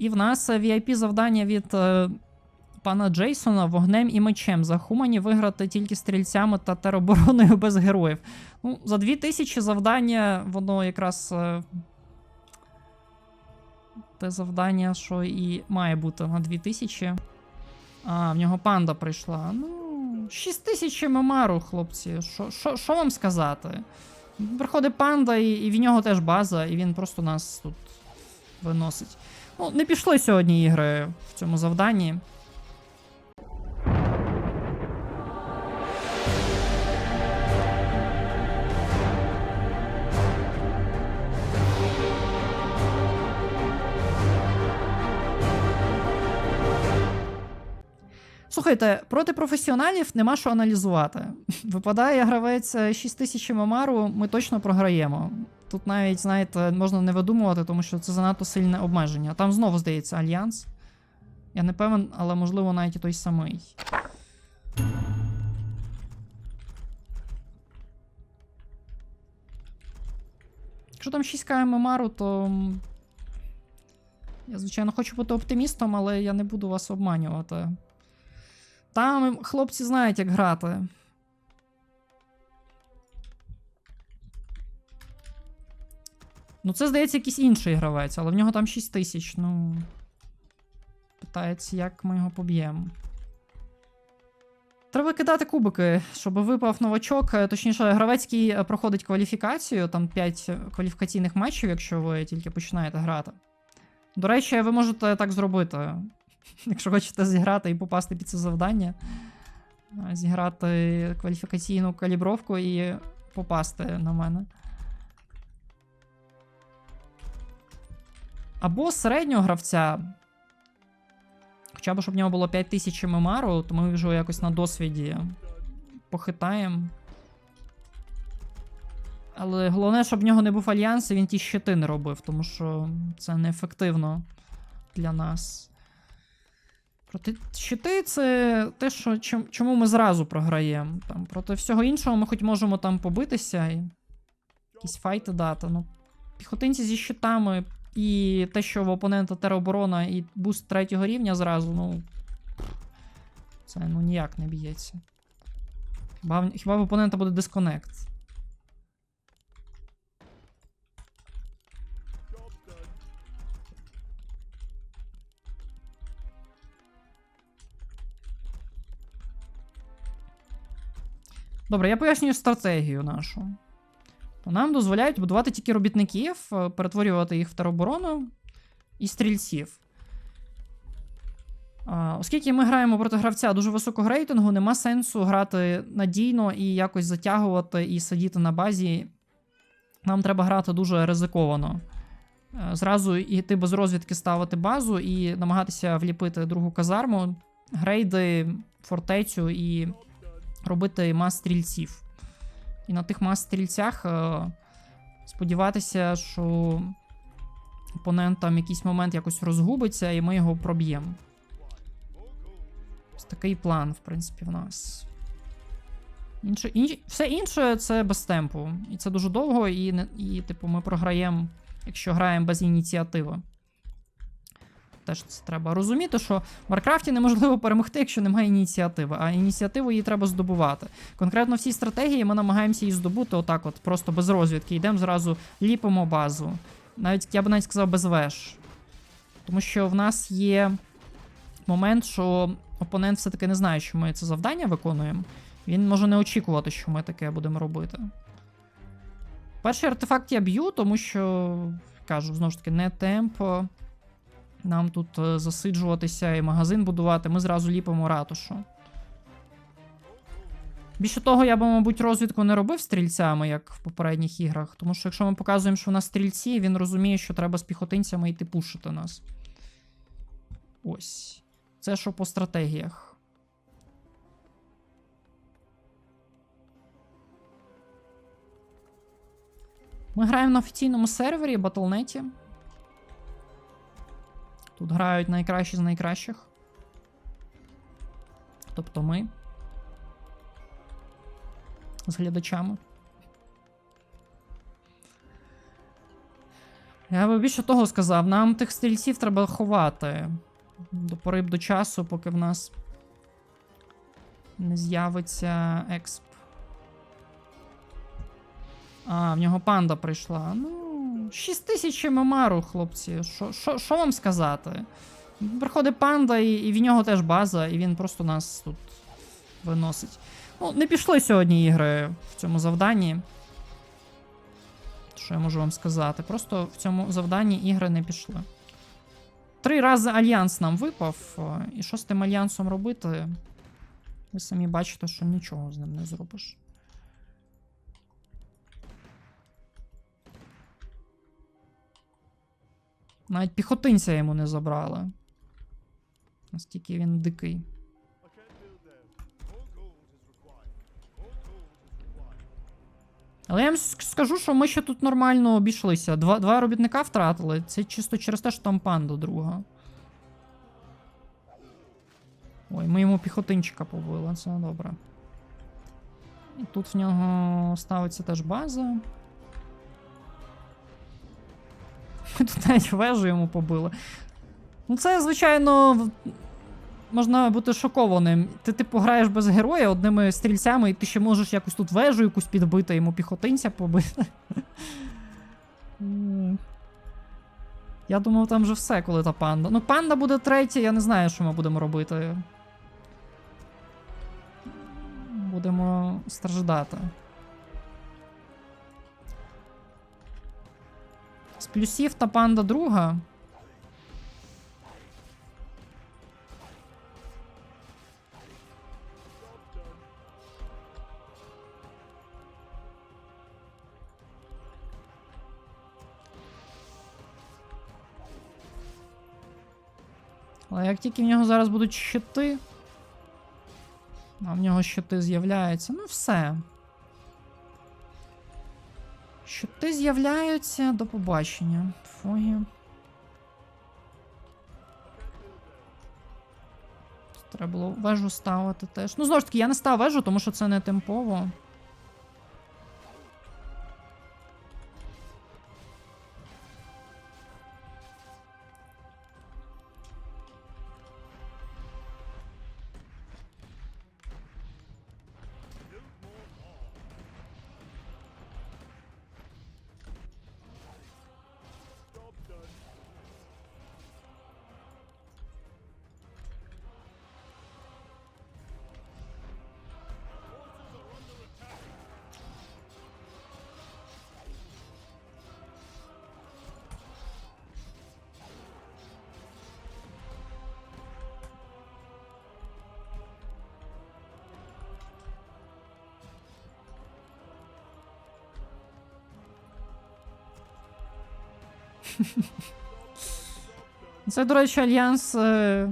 І в нас VIP завдання від е, пана Джейсона вогнем і мечем. За хумані виграти тільки стрільцями та теробороною без героїв. Ну, за 2000 завдання, воно якраз. е, те завдання, що і має бути на 2000. А, в нього панда прийшла. Ну, 6000 мемару, хлопці. Що вам сказати? Приходить панда, і, і в нього теж база, і він просто нас тут виносить. Ну, не пішли сьогодні ігри в цьому завданні. Слухайте, проти професіоналів нема що аналізувати. Випадає гравець 6000 мемару, ми точно програємо. Тут навіть, знаєте, можна не видумувати, тому що це занадто сильне обмеження. Там знову здається альянс. Я не певен, але можливо навіть і той самий. Якщо там 6к мемару, то. Я, звичайно, хочу бути оптимістом, але я не буду вас обманювати. Там хлопці знають, як грати. Ну, це, здається, якийсь інший гравець, але в нього там 6 тисяч. Ну. Питається, як ми його поб'ємо. Треба кидати кубики, щоб випав новачок. е, Точніше, гравець, який е, проходить кваліфікацію, там 5 кваліфікаційних матчів, якщо ви тільки починаєте грати. До речі, ви можете так зробити. Якщо хочете зіграти і попасти під це завдання, е, зіграти кваліфікаційну калібровку і попасти на мене. Або середнього гравця. Хоча б, щоб в нього було 5000 мемару, то ми вже якось на досвіді похитаємо. Але головне, щоб в нього не був альянс і він ті щити не робив, тому що це неефективно для нас. Проти щити це те, що, чому ми зразу програємо. Там, проти всього іншого ми хоч можемо там побитися і якісь файти дати. Ну, піхотинці зі щитами і те, що в опонента тероборона і буст третього рівня зразу, ну. Це ну ніяк не б'ється. Хіба, хіба в опонента буде дисконект? Добре, я пояснюю стратегію нашу. Нам дозволяють будувати тільки робітників, е, перетворювати їх в тероборону і стрільців. Оскільки ми граємо проти гравця дуже високого рейтингу, нема сенсу грати надійно і якось затягувати і сидіти на базі. Нам треба грати дуже ризиковано. Е, Зразу йти без розвідки ставити базу і намагатися вліпити другу казарму, грейди, фортецю і робити мас стрільців. І на тих мас стрільцях е, сподіватися, що опонент там якийсь момент якось розгубиться, і ми його проб'ємо. Ось такий план, в принципі, в нас. Інше, інше, все інше це без темпу. І це дуже довго, і, і типу, ми програємо, якщо граємо без ініціативи. Теж це треба розуміти, що в Варкрафті неможливо перемогти, якщо немає ініціативи, а ініціативу її треба здобувати. Конкретно в цій стратегії ми намагаємося її здобути отак, от, просто без розвідки. Йдемо зразу, ліпимо базу. Навіть я б навіть сказав без веш. Тому що в нас є момент, що опонент все-таки не знає, що ми це завдання виконуємо. Він може не очікувати, що ми таке будемо робити. Перший артефакт я б'ю, тому що кажу, знову ж таки, не темпо. Нам тут е, засиджуватися і магазин будувати, ми зразу ліпимо ратушу. Більше того, я би, мабуть, розвідку не робив стрільцями, як в попередніх іграх. Тому що якщо ми показуємо, що у нас стрільці, він розуміє, що треба з піхотинцями йти пушити нас. Ось. Це що по стратегіях. Ми граємо на офіційному сервері Battle.net. Тут грають найкращі з найкращих. Тобто ми. З глядачами. Я би більше того сказав, нам тих стрільців треба ховати. До пори до часу, поки в нас не з'явиться експ. А, в нього панда прийшла. Ну, 6 тисяч ММРу, хлопці. Що вам сказати? Приходить панда, і, і в нього теж база, і він просто нас тут виносить. Ну, не пішли сьогодні ігри в цьому завданні. Що я можу вам сказати? Просто в цьому завданні ігри не пішли. Три рази альянс нам випав, і що з тим альянсом робити? Ви самі бачите, що нічого з ним не зробиш. Навіть піхотинця йому не забрали. Настільки він дикий. Але я вам скажу, що ми ще тут нормально обійшлися. Два, два робітника втратили. Це чисто через те, що там панда друга. Ой, ми йому піхотинчика побили, це добре. І тут в нього ставиться теж база. Тут навіть вежу йому побили. Ну, це, звичайно, можна бути шокованим. Ти, типу, граєш без героя одними стрільцями, і ти ще можеш якось тут вежу якусь підбити, йому піхотинця побити. Я думав, там вже все, коли та панда. Ну, панда буде третя, я не знаю, що ми будемо робити. Будемо страждати. З плюсів та панда друга. Але як тільки в нього зараз будуть щити. А в нього щити з'являються. Ну все. Щити з'являються до побачення. Фогі. Треба було вежу ставити теж. Ну, знову ж таки, я не став вежу, тому що це не темпово. Це, до речі, альянс. е,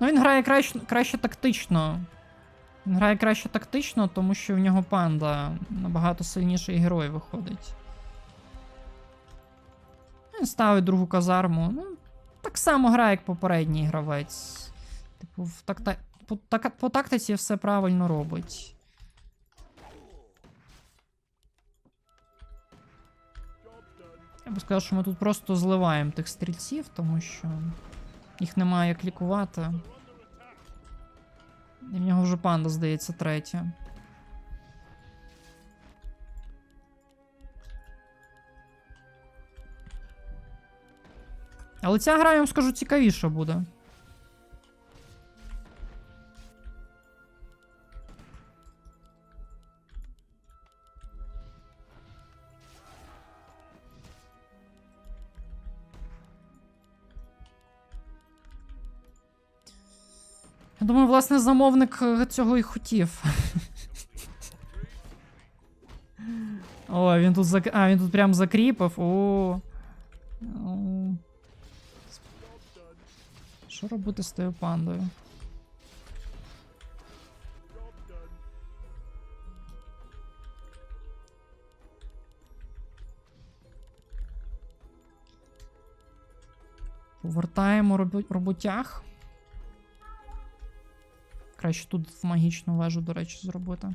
Ну, він грає краще, краще тактично. Він грає краще тактично, тому що в нього панда набагато сильніший герой виходить. Він ставить другу казарму. Ну, так само грає, як попередній гравець. Типу, в такта... по, так... по тактиці все правильно робить. Я би сказав, що ми тут просто зливаємо тих стрільців, тому що їх немає як лікувати. І в нього вже панда, здається, третя. Але ця гра, я вам скажу, цікавіша буде. Думаю, власне, замовник е, цього і хотів. О, він тут зак... А, він тут прям закріпив. О. Що робити з тою пандою? Повертаємо робо- роботяг. Краще тут в магічну вежу, до речі, зробити.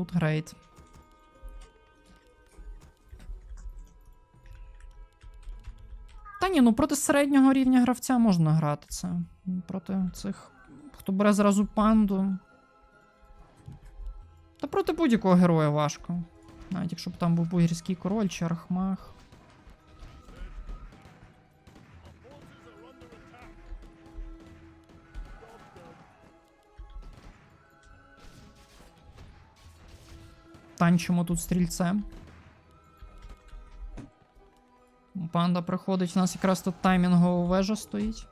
тут грейд. Та ні, ну проти середнього рівня гравця можна грати це. Проти цих. Хто бере зразу панду. Та проти будь-якого героя важко. Навіть якщо б там був бугірський король чи архмах. Танчимо тут стрільцем. Панда приходить, у нас якраз тут таймінгова вежа стоїть.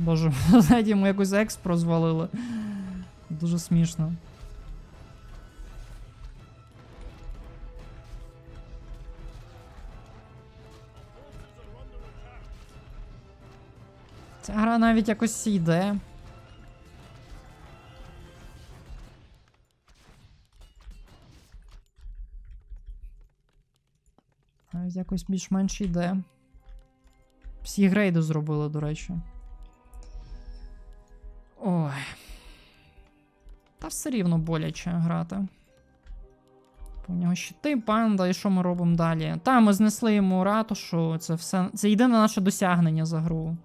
Боже, ззаді йому якось екс розвалили. Дуже смішно. Ця гра навіть якось йде. Навіть якось більш-менш йде. Всі грейди зробили, до речі. Все рівно боляче грати. У нього щити, панда, і що ми робимо далі? Та, ми знесли йому ратушу, це все. Це єдине наше досягнення за гру.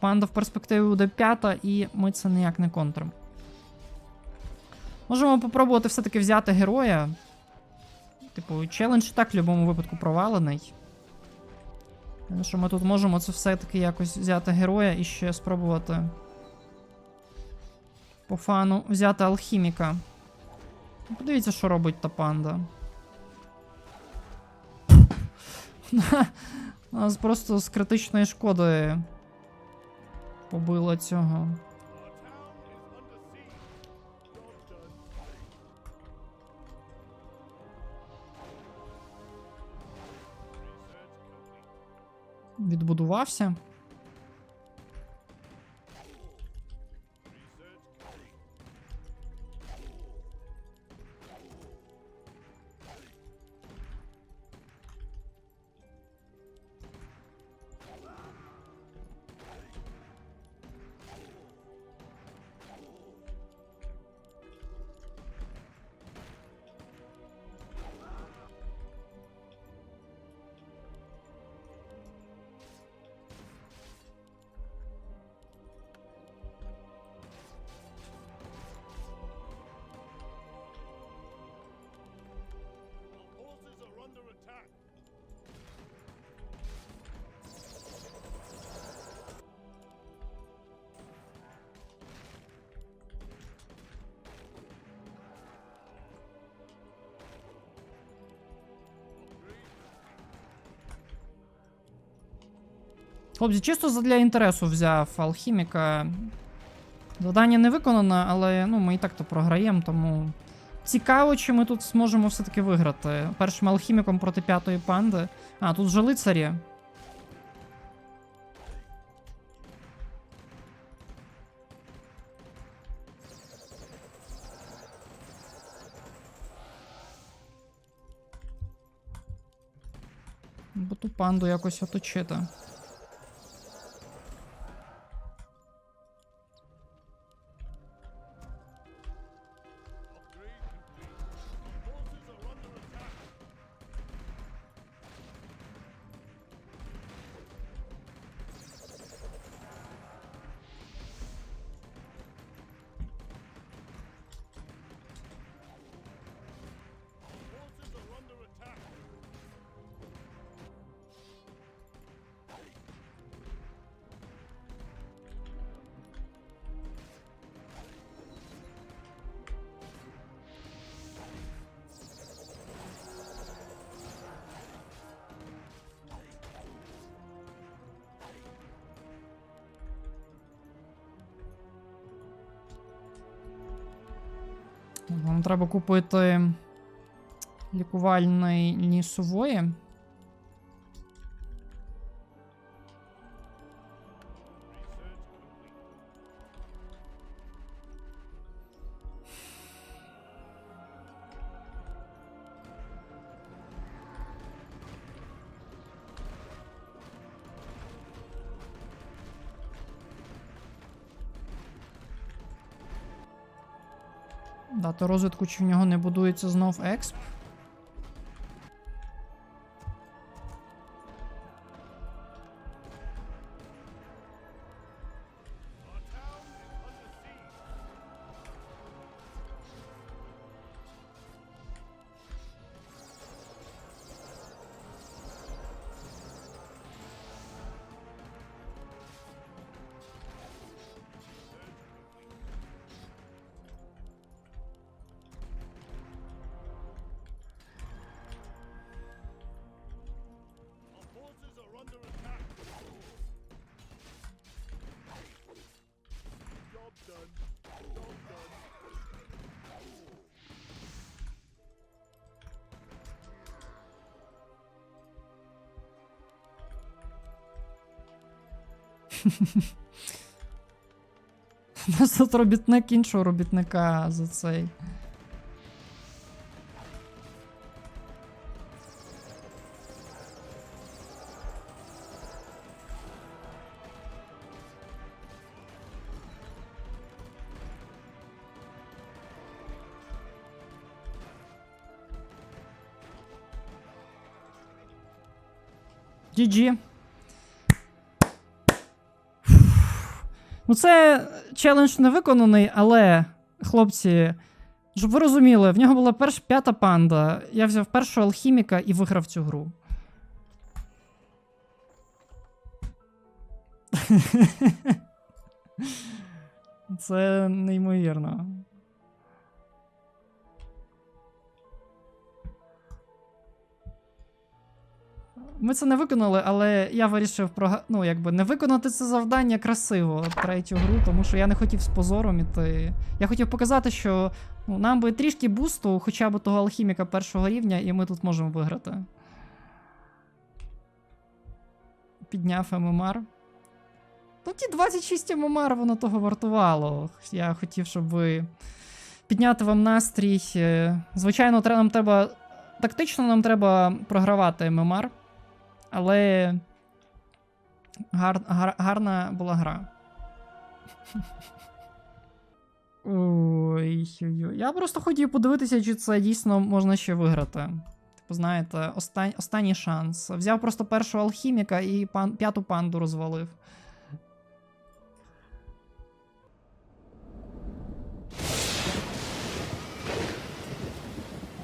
Панда в перспективі буде п'ята, і ми це ніяк не контримо. Можемо попробувати все-таки взяти героя. Типу, челендж так в будь-якому випадку провалений. Тому що ми тут можемо це все-таки якось взяти героя і ще спробувати. По фану взяти алхіміка. Подивіться, що робить та панда. Нас просто з критичної шкоди побило цього. Відбудувався. Хлопці, чисто для інтересу взяв алхіміка. Завдання не виконано, але ну, ми і так то програємо, тому. Цікаво, чи ми тут зможемо все-таки виграти. Першим алхіміком проти п'ятої панди. А, тут вже лицарі. Бо ту панду якось оточити. Вам треба купити лікувальний лісової. Дати розвитку, чи в нього не будується знов експ. нас тут робітник іншого робітника за цей. GG. Ну, це челендж не виконаний, але, хлопці, щоб ви розуміли, в нього була перш п'ята панда. Я взяв першого алхіміка і виграв цю гру. Це неймовірно. Ми це не виконали, але я вирішив прога... ну, якби не виконати це завдання красиво третю гру, тому що я не хотів з позором іти. Я хотів показати, що ну, нам би трішки бусту, хоча б того алхіміка першого рівня, і ми тут можемо виграти. Підняв ММР. Ну, ті 26 ММР, воно того вартувало. Я хотів, щоб ви підняти вам настрій. Е, Звичайно, нам треба. Тактично нам треба програвати ММР. Але гар, гар, гарна була гра. Ой, ой, ой. Я просто хотів подивитися, чи це дійсно можна ще виграти. Типу, знаєте, остань, останній шанс. Взяв просто першого алхіміка і пан, п'яту панду розвалив.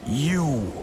You